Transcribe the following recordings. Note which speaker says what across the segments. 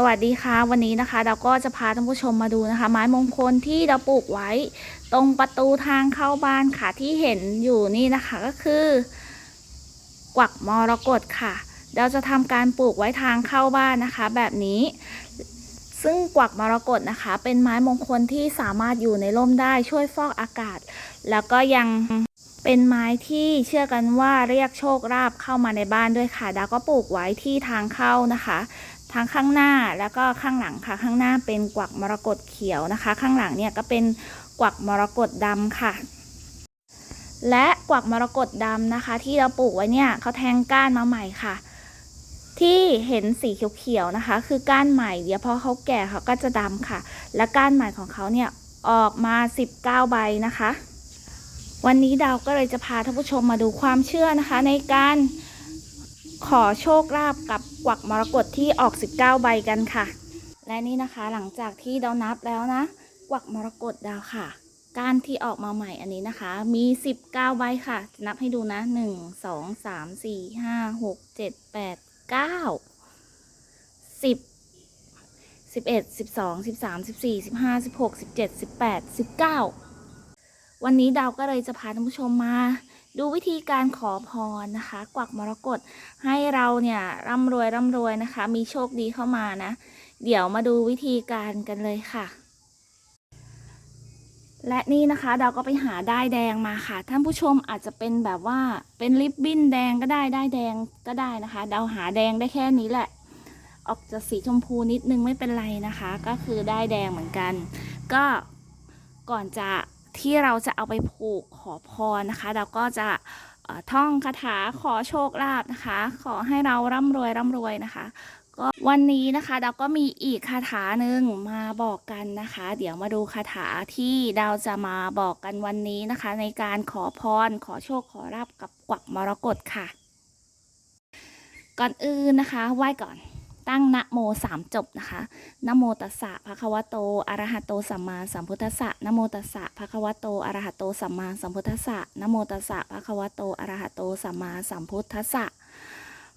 Speaker 1: สวัสดีค่ะวันนี้นะคะเราก็จะพาท่านผู้ชมมาดูนะคะไม้มงคลที่เราปลูกไว้ตรงประตูทางเข้าบ้านค่ะที่เห็นอยู่นี่นะคะก็คือ กวักมรกตค่ะ เราจะทำการปลูกไว้ทางเข้าบ้านนะคะ แบบนี้ซึ่งกวักมรกตนะคะ เป็นไม้มงคลที่สามารถอยู่ในร่มได้ช่วยฟอกอากาศ แล้วก็ยังเป็นไม้ที่เชื่อกันว่าเรียกโชคลาภเข้ามาในบ้านด้วยค่ะ ดาก็ปลูกไว้ที่ทางเข้านะคะ ทางข้างหน้าแล้วก็ข้างหลังค่ะ ข้างหน้าเป็นกวักมรกตเขียวนะคะ ข้างหลังเนี่ยก็เป็นกวักมรกตดำค่ะ และกวักมรกตดำนะคะ ที่เราปลูกไว้เนี่ยเขาแทงก้านมาใหม่ค่ะ ที่เห็นสีเขียวๆนะคะ คือก้านใหม่ เดี๋ยวพอเขาแก่เขาก็จะดำค่ะ และก้านใหม่ของเขาเนี่ยออกมา 19ใบนะคะวันนี้ดาวก็เลยจะพาท่านผู้ชมมาดูความเชื่อนะคะ ในการขอโชคลาภกับกวักมรกตที่ออก 19 ใบกันค่ะ และนี่นะคะหลังจากที่ดาวนับแล้วนะ กวักมรกตดาวค่ะ การที่ออกมาใหม่อันนี้นะคะ มี 19 ใบค่ะ จะนับให้ดูนะ 1 2 3 4 5 6 7 8 9 10 11 12 13 14 15 16 17 18 19วันนี้ดาวก็เลยจะพาท่านผู้ชมมา ดูวิธีการขอพรนะคะ กวักมรกตให้เราเนี่ยร่ำรวยร่ำรวยนะคะ มีโชคดีเข้ามานะ เดี๋ยวมาดูวิธีการกันเลยค่ะ และนี่นะคะดาวก็ไปหาได้แดงมาค่ะ ท่านผู้ชมอาจจะเป็นแบบว่าเป็นลิปบิ้นแดงก็ได้ได้แดงก็ได้นะคะ ดาวหาแดงได้แค่นี้แหละ ออกจากสีชมพูนิดนึงไม่เป็นไรนะคะ ก็คือได้แดงเหมือนกัน ก็ก่อนจะที่เราจะเอาไปผูกขอพรนะคะ เราก็จะท่องคาถาขอโชคลาภนะคะ ขอให้เราร่ำรวยร่ำรวยนะคะก็วันนี้นะคะเราก็มีอีกคาถาหนึ่งมาบอกกันนะคะ เดี๋ยวมาดูคาถาที่เราจะมาบอกกันวันนี้นะคะ ในการขอพรขอโชคขอลาบกับกวักมรกตค่ะ ก่อนอื่นนะคะไหว้ก่อนตั้งนะโมสามจบนะคะ นะโมตัสสะภะคะวะโตอะระหะโตสัมมาสัมพุทธัสสะ นะโมตัสสะภะคะวะโตอะระหะโตสัมมาสัมพุทธัสสะ นะโมตัสสะภะคะวะโตอะระหะโตสัมมาสัมพุทธัสสะ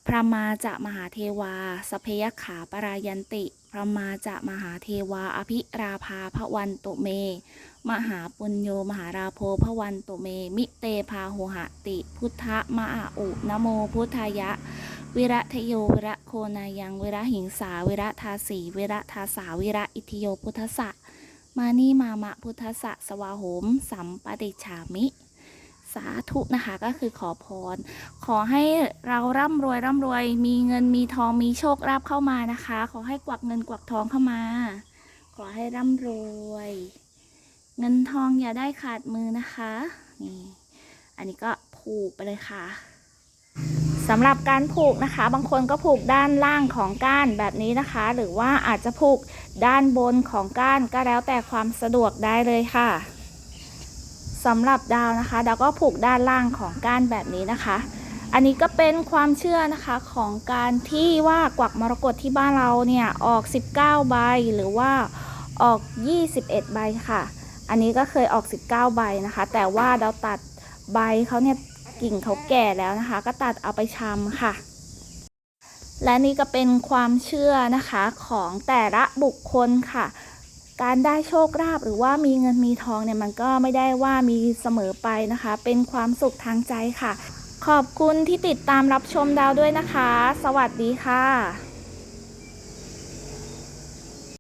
Speaker 1: พระมาจะมหาเทวาสเพยขาปรายันติ พระมาจะมหาเทวาอภิราภาพวันตุเม มหาปุญโยมหาราโภพวันตุเม มิเตพาหุหติ พุทธมาอุนโมพุทธายะวิระทโยวิระโคนายังวิระหิงสาวิระทาสีวิระทาสาวิระอิทิโยพุทธะมานี่มามะพุทธะสวาโหม สัมปติชามิสาธุนะคะก็คือขอพร ขอให้เราร่ำรวยร่ำรวย มีเงินมีทองมีโชคลาภเข้ามานะคะ ขอให้กวักเงินกวักทองเข้ามา ขอให้ร่ำรวย เงินทองอย่าได้ขาดมือนะคะนี่อันนี้ก็ผูกไปเลยค่ะสำหรับการผูกนะคะ บางคนก็ผูกด้านล่างของก้านแบบนี้นะคะ หรือว่าอาจจะผูกด้านบนของก้านก็แล้วแต่ความสะดวกได้เลยค่ะสำหรับดาวนะคะดาวก็ผูกด้านล่างของก้านแบบนี้นะคะ อันนี้ก็เป็นความเชื่อนะคะของการที่ว่ากวักมรกตที่บ้านเราเนี่ยออก 19ใบหรือว่าออก21 ใบค่ะ อันนี้ก็เคยออก 19 ใบนะคะ แต่ว่าดาวตัดใบเขาเนี่ยกิ่งเขาแก่แล้วนะคะก็ตัดเอาไปชำค่ะ และนี่ก็เป็นความเชื่อนะคะของแต่ละบุคคลค่ะการได้โชคลาภหรือว่ามีเงินมีทองเนี่ย มันก็ไม่ได้ว่ามีเสมอไปนะคะ เป็นความสุขทางใจค่ะ ขอบคุณที่ติดตามรับชมดาวด้วยนะคะ สวัสดีค่ะ